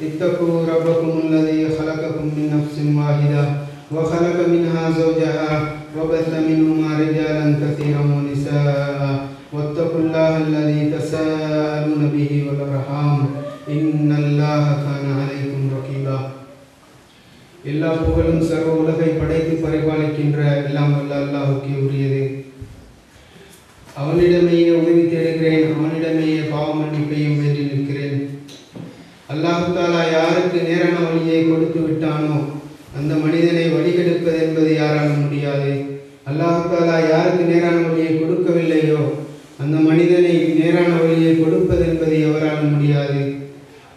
اتقوا ربكم الذي خلقكم من نفس واحدة وخلق منها زوجها وبث منهما رجالا كثيرا ونساء واتقوا الله الذي تساءلون به والأرحام إن الله كان عليكم رقيبا எல்லா புகழும் சர்வ உலகை படைத்து பரிபாலிக்கின்ற எல்லாம் வல்ல அல்லாஹுக்கே உரியது அவனிடமேயே உதவி தேடுகிறேன் அவனிடமேயே பாவ மன்னிப்பையும் வேண்டி அல்லாஹுத்தாலா யாருக்கு நேரான வழியை கொடுத்து விட்டானோ அந்த மனிதனை வழிகெடுப்பது என்பது யாராலும் முடியாது. அல்லாஹுத்தாலா யாருக்கு நேரான வழியை கொடுக்கவில்லையோ அந்த மனிதனை நேரான வழியை கொடுப்பது என்பது எவராலும் முடியாது.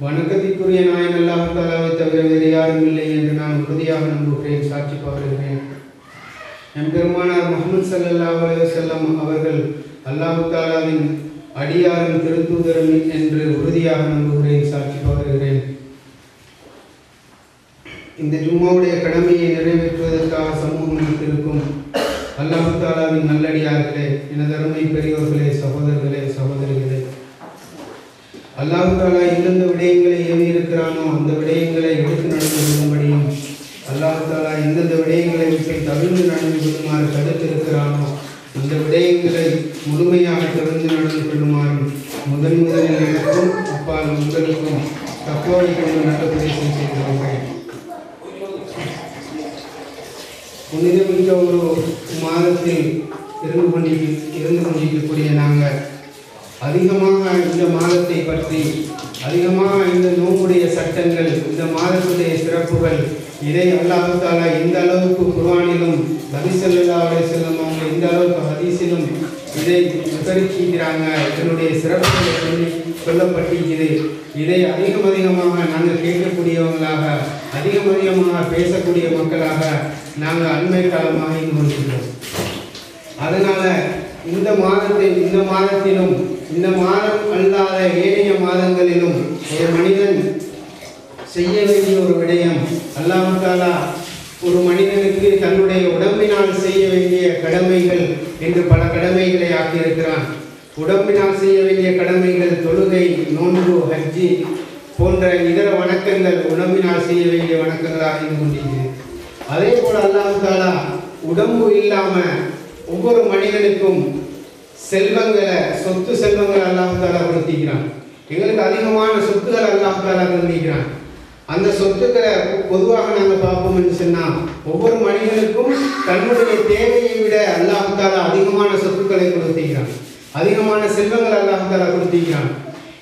வணக்கத்திற்குரிய நாயன் அல்லாஹு தாலாவை தவிர வேறு யாரும் இல்லை என்று நான் உறுதியாக நம்புகிறேன் சாட்சி பாருகிறேன். என் பெருமானார் முகமது சல்லா அலுவலம் அவர்கள் அல்லாஹு தாலாவின் அடியாரும் திருத்தூதரும் என்று உறுதியாக நம்புகிறேன் சாட்சி இந்த ஜும்மாவுடைய கடமையை நிறைவேற்றுவதற்காக சமூகம் இருக்கும் அல்லாஹு தாலாவின் நல்லடியார்களே எனது அருமை பெரியோர்களே சகோதரர்களே சகோதரிகளே. அல்லாஹு தாலா எந்தெந்த விடயங்களை ஏவி இருக்கிறானோ அந்த விடயங்களை எடுத்து நடந்து கொள்ளும்படியும் அல்லாஹு தாலா எந்தெந்த விடயங்களை விட்டு தவிர்ந்து நடந்து கொள்ளுமாறு தடுத்திருக்கிறானோ அந்த விடயங்களை முழுமையாக தவிர்த்து நடந்து கொள்ளுமாறும் முதன் முதலில் எனக்கும் அப்பால் உங்களுக்கும் தப்பாடி கொண்டு நடப்பதை செய்கிறவர்கள் புனிதமிக்க ஒரு மாதத்தில் இருந்து கொண்டி இருந்து கொண்டிருக்கக்கூடிய நாங்கள். அதிகமாக இந்த மாதத்தை பற்றி அதிகமாக இந்த நோம்புடைய சட்டங்கள் இந்த மாதத்துடைய சிறப்புகள் இதை அல்லாஹு இந்த எந்த அளவுக்கு குர்வானிலும் நபி ஸல்லல்லாஹு அலைஹி வஸல்லம் அவங்க இந்த அளவுக்கு ஹதீஸிலும் இதை உத்தரிக்கிறாங்க இதனுடைய சிறப்புகளை சொல்லி சொல்லப்பட்டிருக்கிறது. இதை அதிகம் அதிகமாக நாங்கள் கேட்கக்கூடியவங்களாக அதிகம் அதிகமாக பேசக்கூடிய மக்களாக நாங்கள் அண்மை காலமாக இருந்து கொண்டிருக்கிறோம் இந்த மாதத்தை இந்த மாதத்திலும் இந்த மாதம் அல்லாத ஏனைய மாதங்களிலும் ஒரு மனிதன் செய்ய வேண்டிய ஒரு விடயம் அல்லாமத்தாலா ஒரு மனிதனுக்கு தன்னுடைய உடம்பினால் செய்ய வேண்டிய கடமைகள் என்று பல கடமைகளை ஆக்கியிருக்கிறான். உடம்பினால் செய்ய வேண்டிய கடமைகள் தொழுகை நோன்பு ஹஜ்ஜி போன்ற இதர வணக்கங்கள் உடம்பினால் செய்ய வேண்டிய வணக்கங்களாக இருந்து கொண்டிருக்கிறது. அதே போல் அல்லாஹ் தாலா உடம்பு இல்லாமல் ஒவ்வொரு மனிதனுக்கும் செல்வங்களை சொத்து செல்வங்களை அல்லாஹ் தாலா கொடுத்திருக்கிறான். எங்களுக்கு அதிகமான சொத்துக்கள் அல்லாஹ் தாலா கொடுத்திருக்கிறான் அந்த சொத்துக்களை பொதுவாக நாங்கள் பார்ப்போம் என்று சொன்னால் ஒவ்வொரு மனிதனுக்கும் தன்னுடைய தேவையை விட அல்லாஹ் தாலா அதிகமான சொத்துக்களை கொடுத்திருக்கிறான். அதிகமான செல்வங்கள் அல்லாஹால தாலா கொடுத்திருக்கிறான்.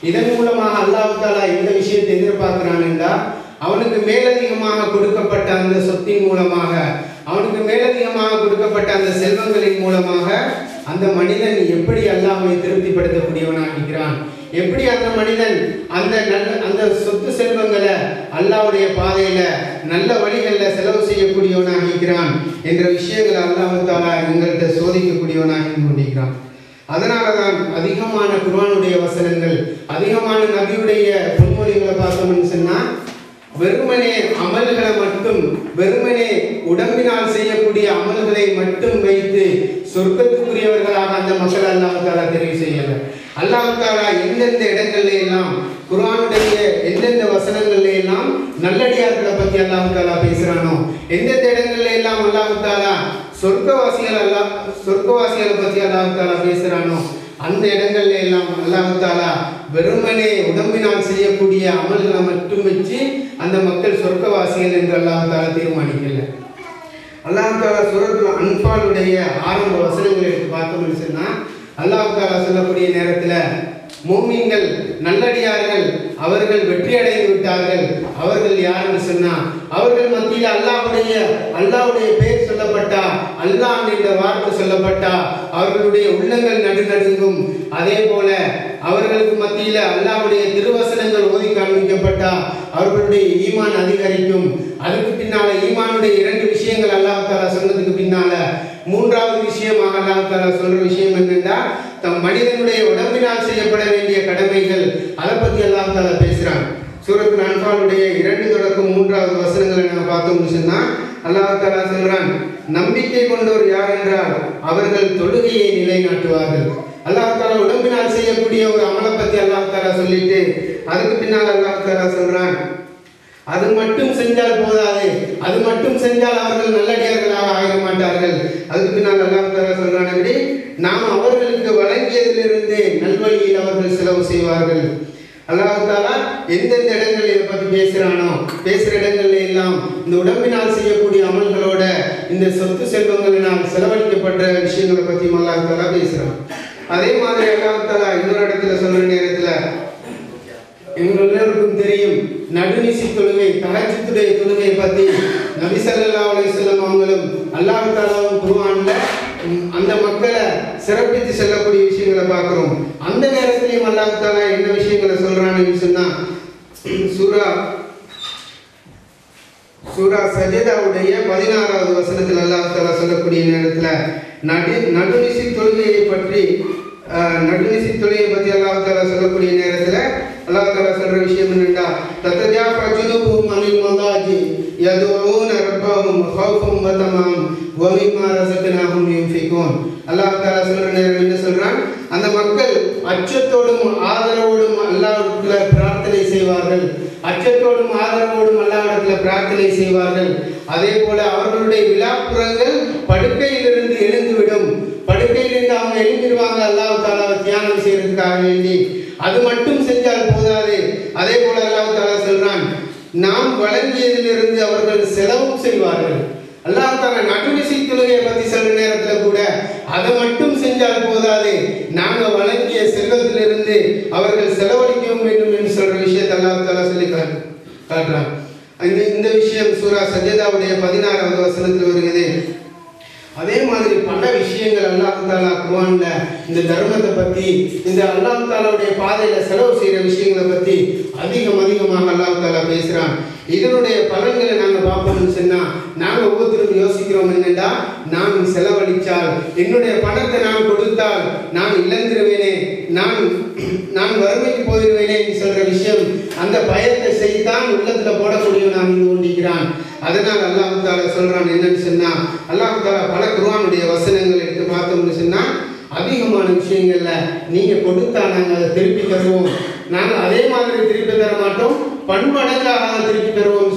இதன் மூலமாக அல்லாஹ் தாலா எந்த விஷயத்தை எதிர்பார்க்கிறான் என்றால் அவனுக்கு மேலதிகமாக கொடுக்கப்பட்ட அந்த சொத்தின் மூலமாக அவனுக்கு மேலதிகமாக கொடுக்கப்பட்ட அந்த செல்வங்களின் மூலமாக அந்த மனிதன் எப்படி அல்லாஹ்வை திருப்திப்படுத்தக்கூடியவனாகிறான் எப்படி அந்த மனிதன் அந்த நல்ல அந்த சொத்து செல்வங்களை அல்லாவுடைய பாதையில நல்ல வழிகளில் செலவு செய்யக்கூடியவனாக இருக்கிறான் என்ற விஷயங்களை அல்லாஹ் தாலா எங்கள்கிட்ட சோதிக்கக்கூடியவனாக கொண்டிருக்கிறான். அதனால தான் அதிகமான குர்ஆனுடைய வசனங்கள் அதிகமான நபியுடைய பொன்மொழிகளை பார்த்தோம்னு சொன்னா வெறுமனே அமல்களை மட்டும் வெறுமனே உடம்பினால் செய்யக்கூடிய அமல்களை மட்டும் வைத்து சொர்க்கத்துக்குரியவர்களாக அந்த மக்கள் அல்லாஹாலா தெரிவு செய்யல. அல்லாஹாலா எந்தெந்த இடங்கள்ல எல்லாம் குர்ஆனுடைய எந்தெந்த வசனங்கள்ல எல்லாம் நல்லடியார்களை பத்தி அல்லாஹாலா பேசுறானோ எந்தெந்த இடங்கள்ல எல்லாம் அல்லாஹாலா சொர்க்கவாசிகள் அல்லாஹ் சொர்க்கவாசிகளை பத்தி அல்லாஹாலா பேசுறானோ அந்த இடங்கள்ல எல்லாம் அல்லாஹாலா வெறுமனே உடம்பினால் செய்யக்கூடிய அமல்களை மட்டும் வச்சு அந்த மக்கள் சொர்க்கவாசிகள் என்று அல்லாஹ் தாலா தீர்மானிக்கல. அல்லாஹ் தாலா சூரத்துல் அன்பாலுடைய ஆரம்ப வசனங்களை பார்த்தோம்னு சொன்னால் அல்லாஹ் சொல்லக்கூடிய நேரத்தில் மூமின்கள் நல்லடியார்கள் அவர்கள் வெற்றி அடைந்து விட்டார்கள். அவர்கள் யாருன்னு சொன்னா அவர்கள் மத்தியில் அல்லாவுடைய அல்லாவுடைய பெயர் சொல்லப்பட்டா அல்லாஹ் என்ற வார்த்தை சொல்லப்பட்டா அவர்களுடைய உள்ளங்கள் நடுநடுங்கும் அதே போல அவர்களுக்கு மத்தியில் அல்லாஹ்வுடைய திருவசனங்கள் ஓதி காண்பிக்கப்பட்டா அவர்களுடைய ஈமான் அதிகரிக்கும். அதுக்கு பின்னால ஈமானுடைய இரண்டு விஷயங்கள் அல்லாஹ் தாலா சொன்னதுக்கு பின்னால மூன்றாவது விஷயமாக அல்லாஹ் தாலா சொல்ற விஷயம் என்னென்னா தம் மனிதனுடைய உடம்பினால் செய்யப்பட வேண்டிய கடமைகள் அதை பத்தி அல்லாஹ் தாலா பேசுறான் சூரத் அன்பாலுடைய இரண்டு தொடக்கம் மூன்றாவது வசனங்களை நம்ம பார்த்தோம்னு சொன்னா அல்லாஹ் தாலா சொல்றான் நம்பிக்கை கொண்டோர் யார் என்றால் அவர்கள் தொழுகையை நிலைநாட்டுவார்கள். அல்லாஹ் தாலா உடம்பினால் செய்யக்கூடிய ஒரு அமலை பத்தி அல்லாஹ் தாலா சொல்லிட்டு அதுக்கு பின்னால் அல்லாஹ் தாலா சொல்றான் அது மட்டும் செஞ்சால் போதாது. அது மட்டும் செஞ்சால் அவர்கள் நல்லடியார்களாக ஆக மாட்டார்கள். அதுக்கு நான் அல்லாஹ் தாலா நாம் அவர்களுக்கு வழங்கியதிலிருந்து நல்வழியில் அவர்கள் செலவு செய்வார்கள். அல்லாஹ் தாலா எந்தெந்த இடங்களில் பற்றி பேசுகிறானோ பேசுகிற இடங்கள்ல எல்லாம் இந்த உடம்பினால் செய்யக்கூடிய அமல்களோட இந்த சொத்து செல்வங்களினால் செலவழிக்கப்பட்ட விஷயங்களை பற்றி அல்லாஹ் பேசுகிறான் அதே மாதிரி அல்லாஹ் இன்னொரு இடத்துல சொல்ற நேரத்தில் எங்கள் எல்லோருக்கும் தெரியும். நடுநிசி தொழுகை தகஜத்துடைய தொழுகையை பற்றி நபி ஸல்லல்லாஹு அலைஹி வஸல்லம் அவங்களும் அல்லாஹ் தாலாவும் குர்ஆன்ல அந்த மக்களை சிறப்பித்து செல்லக்கூடிய விஷயங்களை பார்க்குறோம். அந்த நேரத்திலையும் அல்லாஹு தாலா என்ன விஷயங்களை சொல்கிறான்னு சொன்னா சூரா சூரா சஜிதாவுடைய பதினாறாவது வசனத்தில் அல்லாஹ் தாலா சொல்லக்கூடிய நேரத்தில் நடு நடுநிசி தொழுகையை பற்றி நடுநிசி தொழுகையை பற்றி அல்லாஹு தாலா சொல்லக்கூடிய நேரத்தில் அல்லாஹ் தாலா சொல்ற விஷயம் என்னன்னா தத்தஜாஃபா ஜுனுபுஹும் அனில் மதாஜி யதுஊன ரப்பஹும் ஹௌஃபம் வ தமாம் வ மிம்மா ரஸக்னாஹும் யுன்ஃபிகூன் அல்லாஹ் தாலா சொல்ற நேரம் என்ன சொல்றான் அந்த மக்கள் அச்சத்தோடும் ஆதரவோடும் அல்லாஹ்வுக்குள்ள பிரார்த்தனை செய்வார்கள். அச்சத்தோடும் ஆதரவோடும் அல்லாஹ்விடத்துல பிரார்த்தனை செய்வார்கள். அதே போல அவர்களுடைய விழாப்புறங்கள் படுக்கையிலிருந்து எழுந்துவிடும். படுக்கையிலிருந்து அவங்க எழுந்திருவாங்க. அல்லாஹ் தாலாவை தியானம் செய்யறதுக்காக வேண்டி. அது மட்டும் செஞ்சால் போதாது. அதே போல அல்லாஹ் தாலா சொல்றான் நாம் வழங்கியதிலிருந்து அவர்கள் செலவும் செய்வார்கள். அல்லாஹ் தாலா நடுவிசை தொழுகையை பத்தி சொல்ற நேரத்துல கூட அதை மட்டும் செஞ்சால் போதாது. நாங்க வழங்கிய செல்வத்திலிருந்து அவர்கள் செலவழிக்கவும் வேண்டும் என்று சொல்ற விஷயத்தை அல்லாஹ் தாலா சொல்லி காட்டுறான். இந்த இந்த விஷயம் சூரா சஜேதாவுடைய பதினாறாவது வசனத்தில் வருகிறது. அதே மாதிரி பல விஷயங்கள் அல்லாஹ் தாலா குர்ஆன்ல இந்த தர்மத்தை பத்தி இந்த அல்லாஹ் தாலாவுடைய பாதையில செலவு செய்யற விஷயங்களை பத்தி அதிகம் அதிகமாக அல்லாஹ் தாலா பேசுறான். இதனுடைய பலன்களை நாங்க பார்ப்போம்னு சொன்னா நாங்க ஒவ்வொருத்தரும் யோசிக்கிறோம் என்னடா நான் செலவழிச்சால் என்னுடைய பணத்தை நான் கொடுத்தால் நான் இழந்துருவேனே நான் நான் வறுமைக்கு போயிடுவேனே என்று சொல்ற விஷயம் அந்த பயத்தை செய்தான் உள்ளத்துல போடக்கூடிய நான் கொண்டிருக்கிறான். அதனால் அல்லாஹ் தாலா சொல்றான் என்னன்னு சொன்னா அல்லாஹ் தாலா பல குருவானுடைய வசனங்கள் எடுத்து பார்த்தோம்னு சொன்னா அதிகமான விஷயங்கள்ல நீங்க கொடுத்தா நாங்கள் அதை திருப்பி தருவோம். நாங்கள் அதே மாதிரி திருப்பி தர மாட்டோம். பன்மடங்காக திருப்பி தருவோம்.